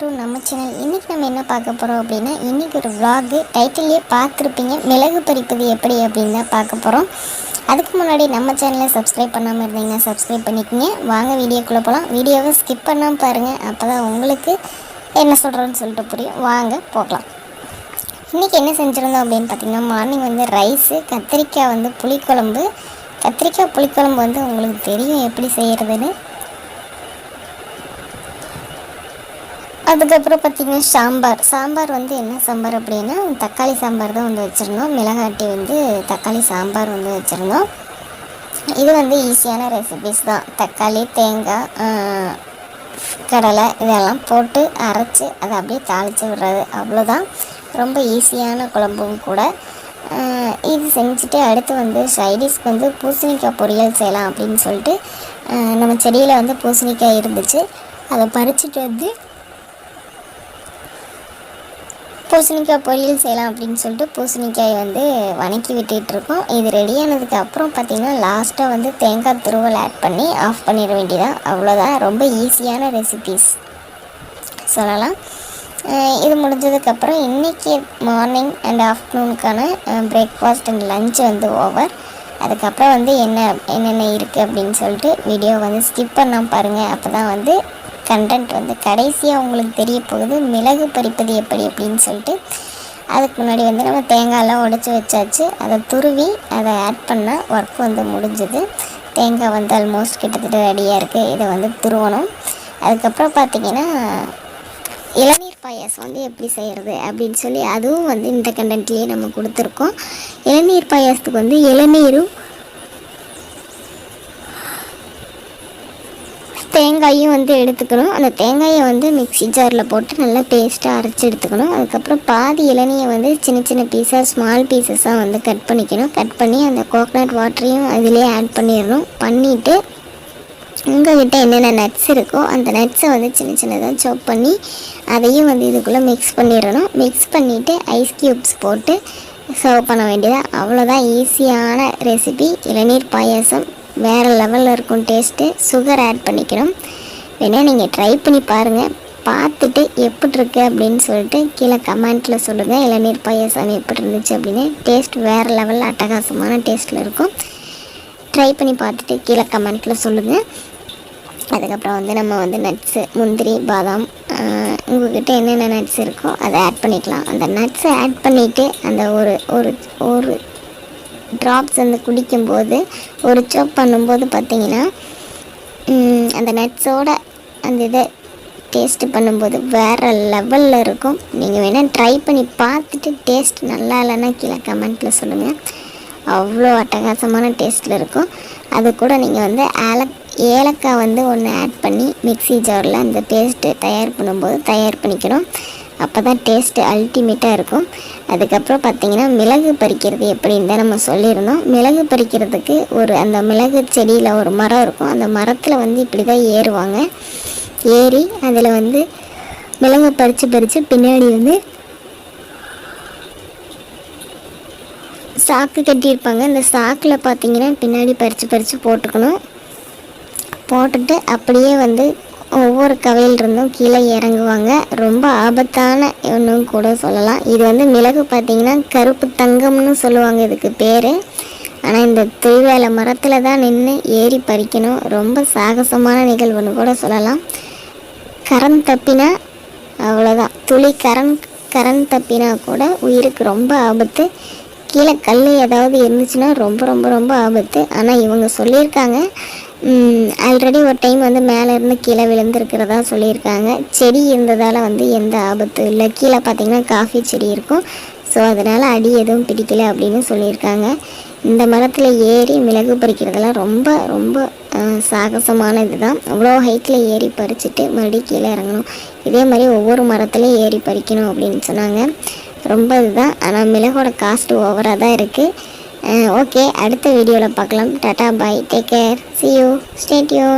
To நம்ம channel இன்றைக்கி நம்ம என்ன பார்க்க போகிறோம் அப்படின்னா இன்றைக்கி ஒரு vlog டைட்டிலே பார்த்துருப்பீங்க. மிளகு பறிப்பது எப்படி அப்படின்னு தான் பார்க்க போகிறோம் அதுக்கு முன்னாடி நம்ம சேனலை சப்ஸ்கிரைப் பண்ணாமல் இருந்தீங்கன்னா சப்ஸ்கிரைப் பண்ணிக்கோங்க. வாங்க வீடியோக்குள்ளே போகலாம் வீடியோவை ஸ்கிப் பண்ணாமல் பாருங்கள் அப்போ தான் உங்களுக்கு என்ன சொல்கிறோன்னு சொல்லிட்டு புரியும். வாங்க போகலாம். இன்றைக்கி என்ன செஞ்சுருந்தோம் அப்படின்னு பார்த்தீங்கன்னா மார்னிங் வந்து ரைஸு கத்திரிக்காய் வந்து புளிக்குழம்பு. கத்திரிக்காய் புளிக்குழம்பு வந்து உங்களுக்கு தெரியும் எப்படி செய்கிறதுன்னு அதுக்கப்புறம் பார்த்திங்கன்னா சாம்பார். சாம்பார் வந்து என்ன சாம்பார் அப்படின்னா தக்காளி சாம்பார் தான் வந்து வச்சுருந்தோம். மிளகாட்டி வந்து தக்காளி சாம்பார் வந்து வச்சுருந்தோம். இது வந்து ஈஸியான ரெசிபிஸ் தான். தக்காளி தேங்காய் கடலை இதெல்லாம் போட்டு அரைச்சி அதை அப்படியே தாளித்து விடுறது. அவ்வளோதான் ரொம்ப ஈஸியான குழம்பும் கூட. இது செஞ்சுட்டு அடுத்து வந்து சைடிஷ்க்கு வந்து பூசணிக்காய் பொரியல் செய்யலாம் அப்படின்னு சொல்லிட்டு நம்ம செடியில் வந்து பூசணிக்காய் இருந்துச்சு. அதை பறிச்சுட்டு வந்து பூசணிக்காய் பொரியல் செய்யலாம் அப்படின்னு சொல்லிட்டு பூசணிக்காய் வந்து வணக்கி விட்டுட்ருக்கோம். இது ரெடியானதுக்கு அப்புறம் பார்த்திங்கன்னா லாஸ்ட்டாக வந்து தேங்காய் துருவல் ஆட் பண்ணி ஆஃப் பண்ணிட வேண்டியதான் அவ்வளோதான் ரொம்ப ஈஸியான ரெசிபீஸ் சொல்லலாம். இது முடிஞ்சதுக்கப்புறம் இன்றைக்கி மார்னிங் அண்ட் ஆஃப்டர்நூனுக்கான பிரேக்ஃபாஸ்ட் அண்ட் லஞ்ச் வந்து ஓவர் அதுக்கப்புறம் வந்து என்ன என்னென்ன இருக்குது அப்படின்னு சொல்லிட்டு வீடியோ வந்து ஸ்கிப் பண்ணால் பாருங்கள் அப்போ தான் வந்து கண்டென்ட் வந்து கடைசியாக உங்களுக்கு தெரிய போகுது மிளகு பறிப்பது எப்படி அப்படின்னு சொல்லிட்டு அதுக்கு முன்னாடி வந்து நம்ம தேங்காயெல்லாம் உடச்சி வச்சாச்சு. அதை துருவி அதை ஆட் பண்ணால் ஒர்க் வந்து முடிஞ்சுது. தேங்காய் வந்து ஆல்மோஸ்ட் கிட்டத்தட்ட ரெடியாக இருக்குது இதை வந்து துருவணும். அதுக்கப்புறம் பார்த்திங்கன்னா இளநீர் பாயாசம் வந்து எப்படி செய்கிறது அப்படின்னு சொல்லி அதுவும் வந்து இந்த கண்டென்ட்லேயே நம்ம கொடுத்துருக்கோம். இளநீர் பாயாசத்துக்கு வந்து இளநீரும் தேங்காயும் வந்து எடுத்துக்கணும். அந்த தேங்காயை வந்து மிக்ஸி ஜாரில் போட்டு நல்லா பேஸ்ட்டாக அரைச்சி எடுத்துக்கணும். அதுக்கப்புறம் பாதி இளநியை வந்து சின்ன சின்ன பீஸாக ஸ்மால் பீசஸாக வந்து கட் பண்ணிக்கணும். கட் பண்ணி அந்த கோகனட் வாட்டரையும் அதிலே ஆட் பண்ணிடணும். பண்ணிவிட்டு உங்கள்கிட்ட என்னென்ன நட்ஸ் இருக்கோ அந்த நட்ஸை வந்து சின்ன சின்னதாக சாப் பண்ணி அதையும் வந்து இதுக்குள்ளே மிக்ஸ் பண்ணிடணும். மிக்ஸ் பண்ணிவிட்டு ஐஸ் க்யூப்ஸ் போட்டு சர்வ் பண்ண வேண்டியதாக அவ்வளோதான் ஈஸியான ரெசிபி இளநீர் பாயாசம். வேறு லெவலில் இருக்கும் டேஸ்ட்டு சுகர் ஆட் பண்ணிக்கணும். வேணால் நீங்கள் ட்ரை பண்ணி பாருங்கள் பார்த்துட்டு எப்படி இருக்குது அப்படின்னு சொல்லிட்டு கீழே கமெண்ட்டில் சொல்லுங்கள் இளநீர் பாயசம் எப்படி இருந்துச்சு அப்படின்னு. டேஸ்ட் வேறு லெவலில் அட்டகாசமான டேஸ்ட்டில் இருக்கும். ட்ரை பண்ணி பார்த்துட்டு கீழே கமெண்ட்டில் சொல்லுங்கள் அதுக்கப்புறம் வந்து நம்ம வந்து நட்ஸு முந்திரி பாதாம் உங்கள்கிட்ட என்னென்ன நட்ஸ் இருக்கோ அதை ஆட் பண்ணிக்கலாம். அந்த நட்ஸை ஆட் பண்ணிவிட்டு அந்த ஒரு ஒரு ஒரு ட்ராப்ஸ் வந்து குடிக்கும்போது ஒரு சோப் பண்ணும்போது பார்த்திங்கன்னா அந்த நட்ஸோட அந்த இதை டேஸ்ட் பண்ணும்போது வேறு லெவலில் இருக்கும். நீங்கள் வேணால் ட்ரை பண்ணி பார்த்துட்டு டேஸ்ட் நல்லா இல்லைன்னா கீழே கமெண்ட்டில் சொல்லுங்கள் அவ்வளோ அட்டகாசமான டேஸ்ட்டில் இருக்கும். அது கூட நீங்கள் வந்து ஏலக் ஏலக்காய் வந்து ஒன்று ஆட் பண்ணி மிக்ஸி ஜாரில் அந்த பேஸ்ட்டு தயார் பண்ணும்போது தயார் பண்ணிக்கணும். அப்போ தான் டேஸ்ட்டு அல்டிமேட்டாக இருக்கும். அதுக்கப்புறம் பார்த்திங்கன்னா மிளகு பறிக்கிறது எப்படின்னு தான் நம்ம சொல்லியிருந்தோம். மிளகு பறிக்கிறதுக்கு ஒரு அந்த மிளகு செடியில் ஒரு மரம் இருக்கும். அந்த மரத்தில் வந்து இப்படி தான் ஏறுவாங்க. ஏறி அதில் வந்து மிளகை பறித்து பறித்து பின்னாடி வந்து சாக்கு கட்டியிருப்பாங்க. இந்த சாக்கில் பார்த்தீங்கன்னா பின்னாடி பறித்து பறித்து போட்டுக்கணும். போட்டுட்டு அப்படியே வந்து ஒவ்வொரு கவையிலிருந்தும் கீழே இறங்குவாங்க. ரொம்ப ஆபத்தான ஒன்றும் கூட சொல்லலாம். இது வந்து மிளகு பார்த்தீங்கன்னா கருப்பு தங்கம்னு சொல்லுவாங்க இதுக்கு பேர். ஆனால் இந்த திருவேலை மரத்தில் தான் நின்று ஏறி பறிக்கணும். ரொம்ப சாகசமான நிகழ்வுன்னு கூட சொல்லலாம். கரண் தப்பினா அவ்வளோதான் துளி கரண் கரண் தப்பினா கூட உயிருக்கு ரொம்ப ஆபத்து. கீழே கல் ஏதாவது இருந்துச்சுன்னா ரொம்ப ரொம்ப ரொம்ப ஆபத்து. ஆனால் இவங்க சொல்லியிருக்காங்க. ஆல்ரெடி ஒரு டைம் வந்து மேலே இருந்து கீழே விழுந்திருக்கிறதா சொல்லியிருக்காங்க. செடி இருந்ததால் வந்து எந்த ஆபத்தும் இல்லை. கீழே பார்த்தீங்கன்னா காஃபி செடி இருக்கும். ஸோ அதனால் அடி எதுவும் பிடிக்கல அப்படின்னு சொல்லியிருக்காங்க. இந்த மரத்தில் ஏறி மிளகு பறிக்கிறதெல்லாம் ரொம்ப ரொம்ப சாகசமான சாகசமான இதுதான் அவ்வளோ ஹைட்டில் ஏறி பறிச்சுட்டு மறுபடியும் கீழே இறங்கணும். இதே மாதிரி ஒவ்வொரு மரத்துலையும் ஏறி பறிக்கணும் அப்படின்னு சொன்னாங்க. ரொம்ப இதுதான். ஆனால் மிளகோட காஸ்ட் ஓவராக தான் இருக்குது ஓகே அடுத்த வீடியோவில் பார்க்கலாம். Tata bye take care see you stay tuned